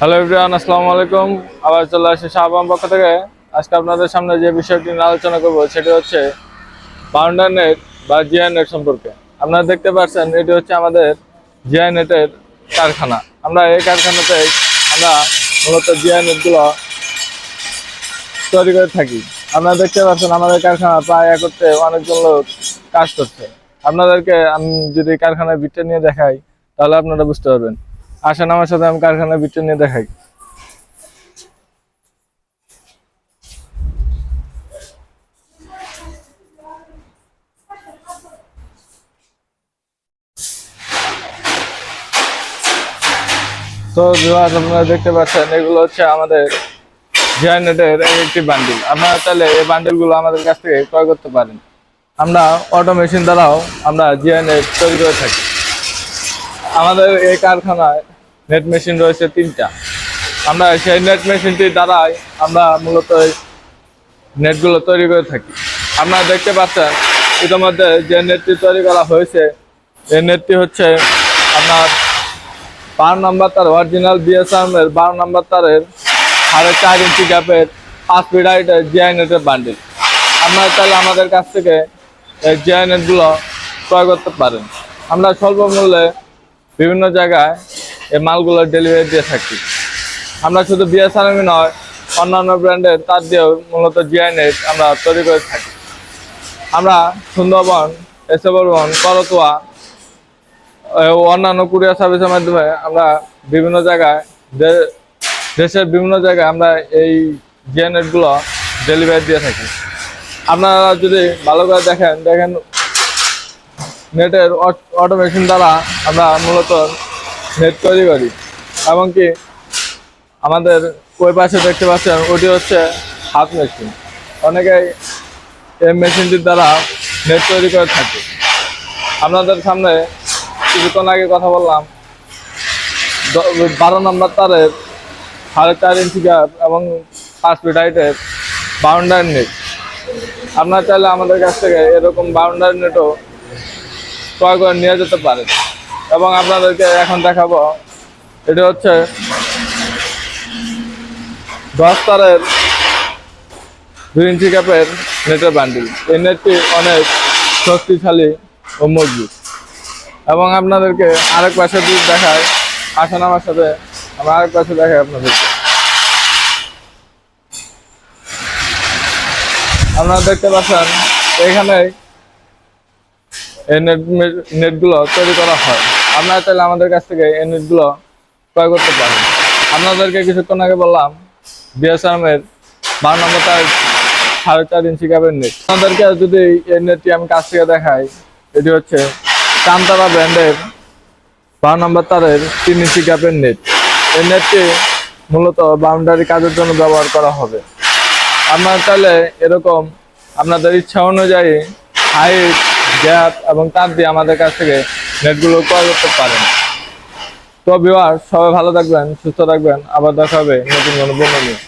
Hello everyone আসসালামু আলাইকুম। আবার চলে আসি শাহবাম পক্ষ থেকে। আজকে আপনাদের সামনে যে বিষয়টি নিয়ে আলোচনা করব, সেটি হচ্ছে বাউন্ডার নেট বা জিআই নেট সম্পর্কে। আপনারা দেখতে পাচ্ছেন, এটি হচ্ছে আমাদের জিআই নেটের কারখানা। আমরা এই কারখানাতে আমরা মূলত জিআই নেটগুলো তৈরি করে থাকি। আপনারা দেখতে পাচ্ছেন, আমাদের কারখানা প্রায় একত্রে অনেকজন লোক কাজ করছে। আপনাদেরকে আমি যদি কারখানার ভিতরে নিয়ে দেখাই, তাহলে আপনারা বুঝতে পারবেন। আসেন আমার সাথে আমি কারখানার ভিতরে নিয়ে দেখাই। তো viewers, আপনারা দেখতে পাচ্ছেন এগুলো হচ্ছে আমাদের জিআই নেটের একটি বান্ডিল আপনারা চাইলে এই বান্ডিলগুলো আমাদের কাছ থেকে ক্রয় করতে পারেন। আমরা অটো মেশিন দ্বারাও আমরা জিআই নেট তৈরি করে থাকি। আমাদের এই কারখানায় নেট মেশিন রয়েছে তিনটা। আমরা সেই নেট মেশিনটির দ্বারাই আমরা মূলত নেটগুলো তৈরি করে থাকি। আপনারা দেখতে পাচ্ছেন, ইতিমধ্যে যে নেটটি তৈরি করা হয়েছে, এই নেটটি হচ্ছে আপনার বারো নম্বর তার অরিজিনাল বিএসআর বারো নম্বর তারের সাড়ে চার ইঞ্চি গ্যাপের পাঁচ ফিট হাইটের জিআই নেটের বান্ডিল আপনারা তাহলে আমাদের কাছ থেকে এই জিআই নেটগুলো ক্রয় করতে পারেন। আমরা স্বল্প মূল্যে বিভিন্ন জায়গায় এই মালগুলো ডেলিভারি দিয়ে থাকি। আমরা শুধু বিএসআরএমই নয়, অন্যান্য ব্র্যান্ডের তার দিয়েও মূলত জিআই নেট আমরা তৈরি করে থাকি। আমরা সুন্দরবন, এসবরবন, করতোয়া অন্যান্য কুরিয়ার সার্ভিসের মাধ্যমে আমরা বিভিন্ন জায়গায় দেশের বিভিন্ন জায়গায় আমরা এই জিআই নেটগুলো ডেলিভারি দিয়ে থাকি। আপনারা যদি ভালো করে দেখেন দেখেন নেটের অটোমেশন দ্বারা আমরা মূলত নেট তৈরি করি। এমনকি আমাদের ওই পাশে দেখতে পাচ্ছেন, ওটি হচ্ছে হাত মেশিন অনেকেই এই মেশিনটির দ্বারা নেট তৈরি করে থাকে। আপনাদের সামনে কিছুক্ষণ আগে কথা বললাম বারো নম্বর তারের সাড়ে চার ইঞ্চি গ্যাপ এবং পাঁচ ফিট হাইটের বাউন্ডারি নেট আপনার চাইলে আমাদের কাছ থেকে এরকম বাউন্ডারি নেটও ক্রয় করে নিয়ে যেতে পারেন এবং আপনাদেরকে এখন দেখাবো, এটি হচ্ছে দশ তারের দুই ইঞ্চি ক্যাপের নেটের বান্ডিল। এই নেটটি অনেক শক্তিশালী ও মজবুত। এবং আপনাদেরকে আরেক পাশে দিক দেখায়, আসেন আমার সাথে আমি আরেক পাশে দেখাই আপনাদেরকে। আপনারা দেখতে পাচ্ছেন এখানে এই নেট নেটগুলো তৈরি করা হয়। আপনারা চাইলে আমাদের কাছ থেকে এই নেটগুলো ক্রয় করতে পারেন। আপনাদেরকে কিছুক্ষণ আগে বললাম বিএসআরএমের বারো নম্বর তার সাড়ে চার ইঞ্চি ক্যাবের নেট আপনাদেরকে যদি এই নেটটি আমি কাছ থেকে দেখাই, এটি হচ্ছে চামতারা ব্র্যান্ডের বারো নম্বর তারের তিন ইঞ্চি ক্যাপের নেট এই নেটটি মূলত বাউন্ডারি কাজের জন্য ব্যবহার করা হবে। আপনারা চাইলে এরকম আপনাদের ইচ্ছা অনুযায়ী হাইট গ্যাপ এবং তার দিয়ে আমাদের কাছ থেকে নেটগুলো ক্রয় করতে পারেন। তো বিওয়ার সবাই ভালো থাকবেন, সুস্থ থাকবেন। আবার দেখা হবে নতুন কোনো বন্ধু নিয়ে।